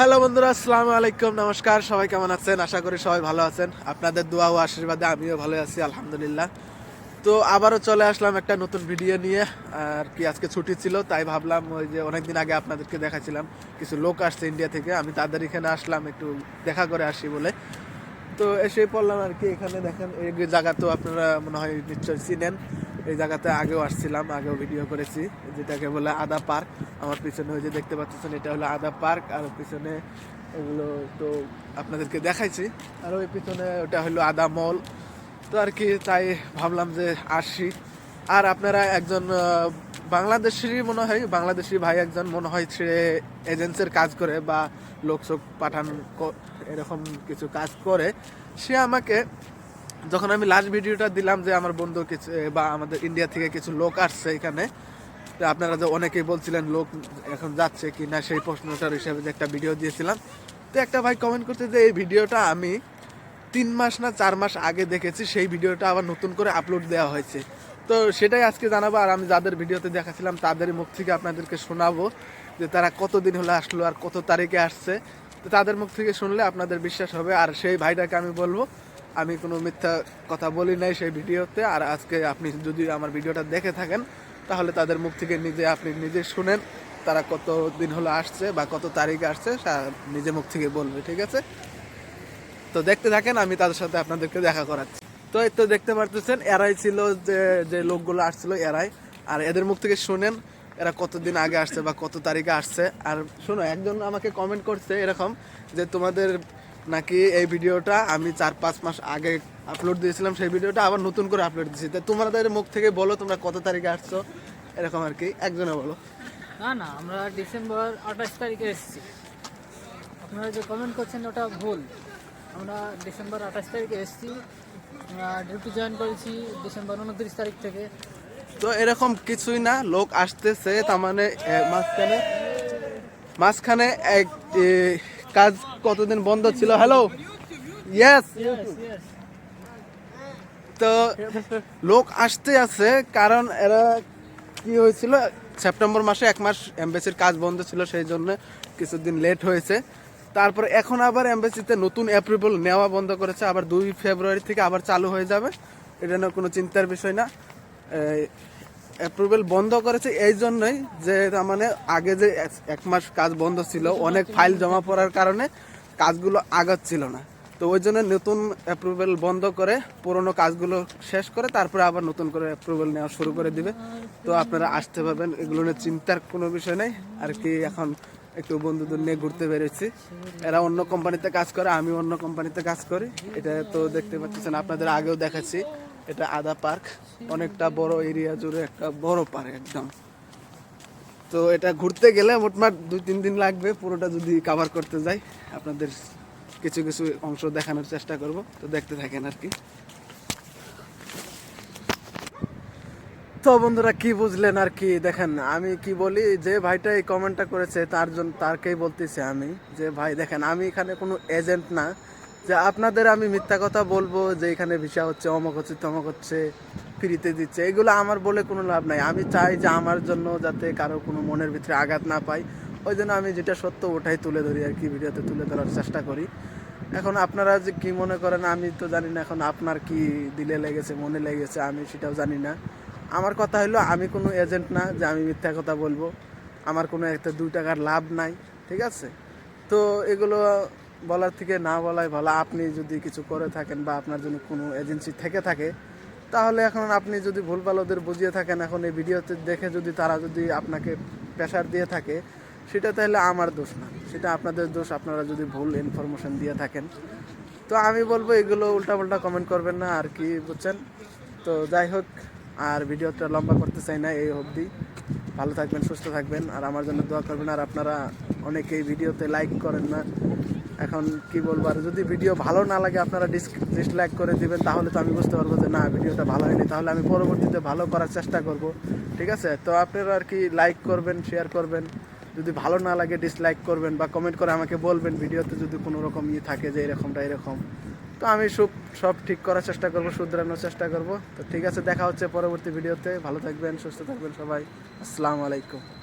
Hello বন্ধুরা, আসসালামু আলাইকুম, নমস্কার, সবাই কেমন আছেন? আশা করি সবাই ভালো আছেন। আপনাদের দোয়া ও আশীর্বাদে আমিও ভালো আছি, আলহামদুলিল্লাহ। তো আবারও চলে আসলাম একটা নতুন ভিডিও নিয়ে। আর কি, আজকে ছুটি ছিল, তাই ভাবলাম ওই যে অনেকদিন আগে আপনাদেরকে দেখাছিলাম, কিছু লোক আসছে ইন্ডিয়া থেকে, আমি তাদের এখানে আসলাম, একটু দেখা করে আসি বলে। তো এসে পড়লাম আর কি, এখানে দেখেন, এই জায়গা তো আপনারা মনে হয় নিশ্চয়ই চিনেন। এই জায়গাতে আগেও আসছিলাম, আগেও ভিডিও করেছি, যেটাকে বলে আদা পার্ক। আমার পিছনে ওই যে দেখতে পাচ্ছেন, এটা হলো আদা পার্ক, আর পিছনে এগুলো তো আপনাদেরকে দেখাইছি। আর ওই পিছনে ওটা হলো আদা মল। তো আর কি, তাই ভাবলাম যে আসি। আর আপনারা একজন বাংলাদেশেরই মনে হয়, বাংলাদেশি ভাই একজন মনে হয় সে এজেন্সির কাজ করে বা লোকসোক পাঠান এরকম কিছু কাজ করে। সে আমাকে যখন আমি লাস্ট ভিডিওটা দিলাম যে আমার বন্ধু কিছু বা আমাদের ইন্ডিয়া থেকে কিছু লোক আসছে এখানে আপনারা যে অনেকেই বলছিলেন লোক এখন যাচ্ছে কি না সেই প্রশ্নটার হিসাবে যে একটা ভিডিও দিয়েছিলাম। তো একটা ভাই কমেন্ট করতে যে এই ভিডিওটা আমি তিন মাস না চার মাস আগে দেখেছি, সেই ভিডিওটা আবার নতুন করে আপলোড দেওয়া হয়েছে। তো সেটাই আজকে জানাব, আর আমি যাদের ভিডিওতে দেখাছিলাম তাদের মুখ থেকে আপনাদেরকে শোনাবো যে তারা কতদিন হলে আসলো আর কত তারিখে আসছে। তো তাদের মুখ থেকে শুনলে আপনাদের বিশ্বাস হবে, আর সেই ভাইটাকে আমি বলব আমি কোনো মিথ্যা কথা বলি নাই সেই ভিডিওতে। আর আজকে আপনি যদি আমার ভিডিওটা দেখে থাকেন, তাহলে তাদের মুখ থেকে নিজে আপনি নিজে শুনেন তারা কত দিন হলো আসছে বা কত তারিখে আসছে নিজে মুখ থেকে বলবে, ঠিক আছে? তো দেখতে থাকেন, আমি তাদের সাথে আপনাদেরকে দেখা করাচ্ছি। তো এই তো দেখতে পারতেছেন, এরাই ছিল যে যে লোকগুলো আসছিল, এরাই। আর এদের মুখ থেকে শুনেন এরা কতদিন আগে আসছে বা কত তারিখে আসছে। আর শোনো, একজন আমাকে কমেন্ট করছে এরকম যে, তোমাদের নাকি এই ভিডিওটা আমি চার পাঁচ মাস আগে আপলোড দিয়েছিলাম সেই ভিডিওটা আবার নতুন করে আপলোড দিয়েছি। তো তাদের মুখ থেকে বলো তোমরা কত তারিখে আসছো? এরকম আর কি একজনে বলো। না না আমরা ডিসেম্বর আঠাশ তারিখে এসেছি। আপনারা যে কমেন্ট করছেন ওটা ভুল। আমরা ডিসেম্বর আঠাশ তারিখে এসেছি। আমরা ডিউটি জয়েন করেছি ডিসেম্বর উনত্রিশ তারিখ থেকে। তো এরকম কিছুই না লোক আসতেছে তার মানে মাঝখানে মাঝখানে এক কাজ কতদিন বন্ধ ছিল? হ্যালো ইয়েস তো লোক আসতে আছে, কারণ এরা কি হয়েছিল? সেপ্টেম্বর মাসে এক মাস এমবেসির কাজ বন্ধ ছিল, সেই জন্য কিছুদিন লেট হয়েছে। তারপর এখন আবার এমবেসিতে নতুন অ্যাপ্রুভাল নেওয়া বন্ধ করেছে। আবার দুই ফেব্রুয়ারি থেকে আবার চালু হয়ে যাবে। এটা কোনো চিন্তার বিষয় না। অ্যাপ্রুভাল বন্ধ করেছে এই জন্যই যে, তার মানে আগে যে এক- মাস কাজ বন্ধ ছিল, অনেক ফাইল জমা পড়ার কারণে কাজগুলো আগাচ্ছিল না। তো ওই জন্য নতুন অ্যাপ্রুভেল বন্ধ করে পুরোনো কাজগুলো শেষ করে তারপরে আবার নতুন করে অ্যাপ্রুভেল নেওয়া শুরু করে দিবে। তো আপনারা আসতে পারবেন, এগুলো নিয়ে চিন্তার কোনো বিষয় নেই। আর কি এখন একটু বন্ধুদের নিয়ে ঘুরতে বেরোচ্ছি। এরা অন্য কোম্পানিতে কাজ করে, আমি অন্য কোম্পানিতে কাজ করি। এটা তো দেখতে পাচ্ছেন, আপনাদের আগেও দেখাচ্ছি। এটা আদা পার্ক। অনেকটা বড় এরিয়া জুড়ে একটা বড় পার্ক একদম। তো এটা ঘুরতে গেলে মোটমাট দুই তিন দিন লাগবে পুরোটা যদি কাভার করতে যাই। আপনাদের কিছু কিছু অংশ দেখানোর চেষ্টা করব। তো দেখতে থাকেন আর কি। তো বন্ধুরা, কি বুঝলেন আর কি? দেখেন, আমি কি বলি, যে ভাইটা এই কমেন্টটা করেছে, তার জন্য তারকেই বলতেছি আমি। যে ভাই, দেখেন, আমি এখানে কোনো এজেন্ট না। যে আপনাদের আমি মিথ্যা কথা বলব, যে এখানে ভিসা হচ্ছে, অমক হচ্ছে, তমক হচ্ছে, ফ্রিতে দিচ্ছে, এগুলো আমার বলে কোনো লাভ নাই। আমি চাই যে আমার জন্য যাতে কারও কোনো মনের ভিতরে আঘাত না পাই। ওই জন্য আমি যেটা সত্য ওটাই তুলে ধরি আর কি, ভিডিওতে তুলে ধরার চেষ্টা করি। এখন আপনারা যে কী মনে করেন, আমি তো জানি না এখন আপনার কি দিলে লেগেছে, মনে লেগেছে, আমি সেটাও জানি না। আমার কথা হলো, আমি কোনো এজেন্ট না যে আমি মিথ্যা কথা বলব। আমার কোনো একটা দুই টাকার লাভ নাই, ঠিক আছে? তো এগুলো বলার থেকে না বলাই ভালো। আপনি যদি কিছু করে থাকেন বা আপনার জন্য কোনো এজেন্সি থেকে থাকে, তাহলে এখন আপনি যদি ভুল ভুলভাল ওদের বুঝিয়ে থাকেন, এখন এই ভিডিওতে দেখে যদি তারা যদি আপনাকে প্রেশার দিয়ে থাকে, সেটা তাহলে আমার দোষ না। সেটা আপনাদের দোষ, আপনারা যদি ভুল ইনফরমেশন দিয়ে থাকেন। তো আমি বলব, এগুলো উল্টাপাল্টা কমেন্ট করবেন না, আর কি বুঝছেন? তো যাই হোক, আর ভিডিওটা লম্বা করতে চাই না, এই অবধি। ভালো থাকবেন, সুস্থ থাকবেন, আর আমার জন্য দোয়া করবেন। আর আপনারা অনেকেই ভিডিওতে লাইক করেন না। এখন কি বলব, আর যদি ভিডিও ভালো না লাগে, আপনারা ডিস ডিসলাইক করে দিবেন, তাহলে তো আমি বুঝতে পারব যে, না, ভিডিওটা ভালো হয়নি। তাহলে আমি পরবর্তীতে ভালো করার চেষ্টা করব। ঠিক আছে? তো আপনারা আর কি লাইক করবেন শেয়ার করবেন। যদি ভালো না লাগে ডিসলাইক করবেন বা কমেন্ট করে আমাকে বলবেন, ভিডিওতে যদি কোনো রকম ইয়ে থাকে যে, এরকমটা, এরকম। তো আমি সব সব ঠিক করার চেষ্টা করব, শুধরানোর চেষ্টা করব। তো ঠিক আছে, দেখা হচ্ছে পরবর্তী ভিডিওতে। ভালো থাকবেন, সুস্থ থাকবেন সবাই। আসসালামু আলাইকুম।